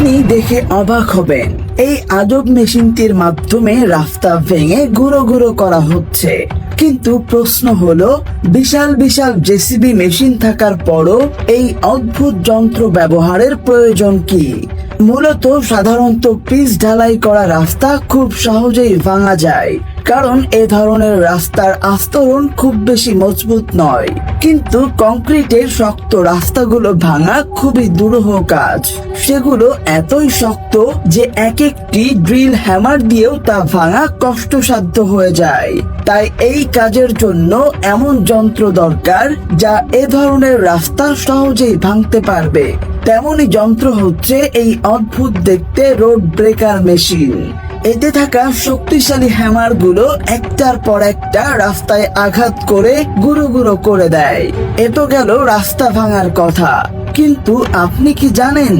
আপনি দেখে অবাক হবেন। এই আজব মেশিনটির মাধ্যমে রাস্তা ভেঙে গুঁড়ো গুঁড়ো করা হচ্ছে। কিন্তু প্রশ্ন হলো, বিশাল বিশাল জেসিবি মেশিন থাকার পরও এই অদ্ভুত যন্ত্র ব্যবহারের প্রয়োজন কি? মূলত সাধারণত পিচ ঢালাই করা রাস্তা খুব সহজেই ভাঙা যায়। কারণ এ ধরনের রাস্তার আস্তরণ খুব বেশি মজবুত নয়। কিন্তু কংক্রিটের শক্ত রাস্তাগুলো ভাঙা খুবই দুরূহ কাজ। সেগুলো এতই শক্ত যে এক একটি ড্রিল হ্যামার দিয়েও তা ভাঙা কষ্টসাধ্য হয়ে যায়। তাই এই কাজের জন্য এমন যন্ত্র দরকার যা এ ধরনের রাস্তা সহজেই ভাঙতে পারবে। তেমনই যন্ত্র হচ্ছে এই অদ্ভুত দেখতে রোড ব্রেকার মেশিন। এতে থাকা শক্তিশালী হ্যামারগুলো একটার পর একটা রাস্তায় আঘাত করে গুঁড়ো গুঁড়ো করে দেয়। এ তো গেল রাস্তা ভাঙার কথা। কিন্তু আপনি কি জানেন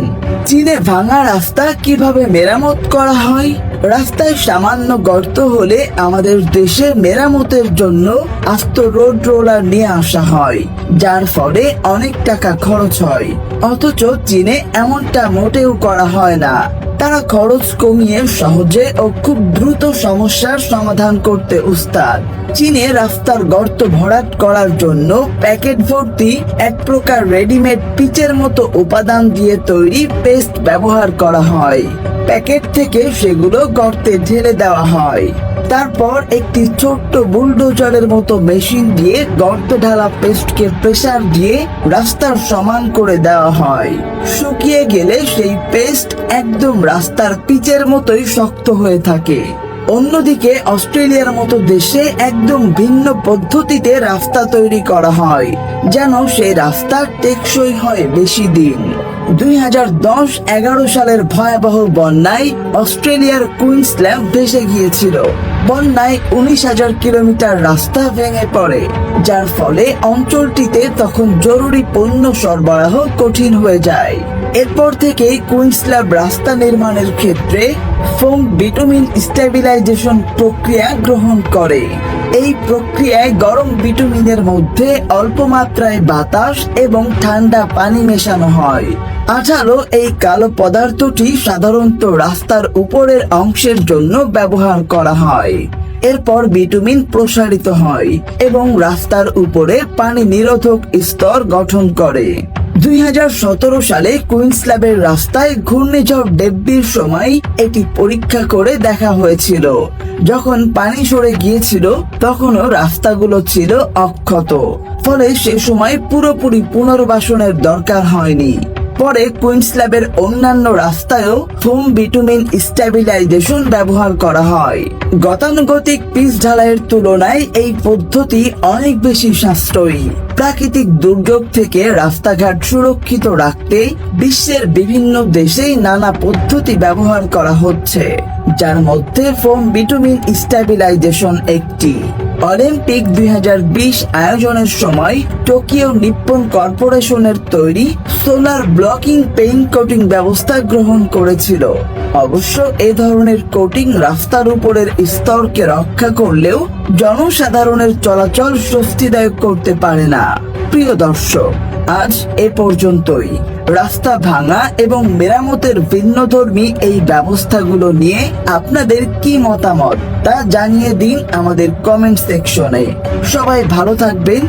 চীনে ভাঙা রাস্তা কীভাবে মেরামত করা হয়? রাস্তায় সামান্য গর্ত হলে আমাদের দেশে মেরামতের জন্য আস্ত রোড রোলার নিয়ে আসা হয়, যার ফলে অনেক টাকা খরচ হয়। অথচ চীনে এমনটা মোটেও করা হয় না। তারা খরচ কমিয়ে সহজে ও খুব দ্রুত সমস্যার সমাধান করতে উস্তাদ। চীনে রাস্তার গর্ত ভরাট করার জন্য প্যাকেট ভর্তি এক প্রকার রেডিমেড পিচের মতো উপাদান দিয়ে তৈরি পেস্ট ব্যবহার করা হয়। প্যাকেট থেকে সেগুলো গর্তে ঢেলে দেওয়া হয়। তারপর একটি ছোট্ট বুলডোজারের মতো মেশিন দিয়ে গর্ত ঢালা পেস্টকে প্রেসার দিয়ে রাস্তার সমান করে দেওয়া হয়। শুকিয়ে গেলে সেই পেস্ট একদম রাস্তার পিচের মতোই শক্ত হয়ে থাকে। অন্যদিকে অস্ট্রেলিয়ার মতো দেশে একদম ভিন্ন পদ্ধতিতে রাস্তা তৈরি করা হয়, যেন সেই রাস্তা টেকসই হয় বেশি দিন। দুই হাজার দশ এগারো সালের ভয়াবহ বন্যায় অস্ট্রেলিয়ার কুইন্সল্যান্ড ভেসে গিয়েছিল। বন্যায় উনিশ হাজার কিলোমিটার রাস্তা ভেঙে পড়ে, যার ফলে অঞ্চলটিতে তখন জরুরি পণ্য সরবরাহ কঠিন হয়ে যায়। এরপর থেকে কুইন্সল্যাব রাস্তা নির্মাণের ক্ষেত্রে ফোম বিটুমিন স্টেবিলাইজেশন প্রক্রিয়া গ্রহণ করে। এই প্রক্রিয়ায় গরম বিটুমিনের মধ্যে অল্প মাত্রায় বাতাস এবং ঠান্ডা পানি মেশানো হয়। আঠালো এই কালো পদার্থটি সাধারণত রাস্তার উপরের অংশের জন্য ব্যবহার করা হয়। এরপর বিটুমিন প্রসারিত হয় এবং রাস্তার উপরে পানি নিরোধক স্তর গঠন করে। দুই হাজার সতেরো সালে কুইন্সল্যাবের রাস্তায় ঘূর্ণিঝড় ডেব্বির সময় এটি পরীক্ষা করে দেখা হয়েছিল। যখন পানি সরে গিয়েছিল, তখনও রাস্তাগুলো ছিল অক্ষত। ফলে সে সময় পুরোপুরি পুনর্বাসনের দরকার হয়নি। পরে কুইন্সল্যাবের অন্যান্য রাস্তায়ও ফোম বিটুমিন স্টেবিলাইজেশন ব্যবহার করা হয়। গতানুগতিক পিচ ঢালাইয়ের তুলনায় এই পদ্ধতি অনেক বেশি সাশ্রয়ী। প্রাকৃতিক দুর্যোগ থেকে রাস্তাঘাট সুরক্ষিত রাখতে বিশ্বের বিভিন্ন দেশেই নানা পদ্ধতি ব্যবহার করা হচ্ছে। যার মধ্যে ফোম বিটুমিন স্টেবিলাইজেশন একটি। অলিম্পিক দু হাজার বিশ আয়োজনের সময় টোকিও নিপ্পন কর্পোরেশনের তৈরি সোলার ব্লকিং পেইন্ট কোটিং ব্যবস্থা গ্রহণ করেছিল। অবশ্য এ ধরনের কোটিং রাস্তার উপরের স্তরকে রক্ষা করলেও জনসাধারণের চলাচল স্বস্তিদায়ক করতে পারে না। প্রিয় দর্শক, আজ এ পর্যন্তই। রাস্তা ভাঙা এবং মেরামতের ভিন্নধর্মী এই ব্যবস্থাগুলো নিয়ে আপনাদের কি মতামত তা জানিয়ে দিন আমাদের কমেন্ট সেকশনে। সবাই ভালো থাকবেন।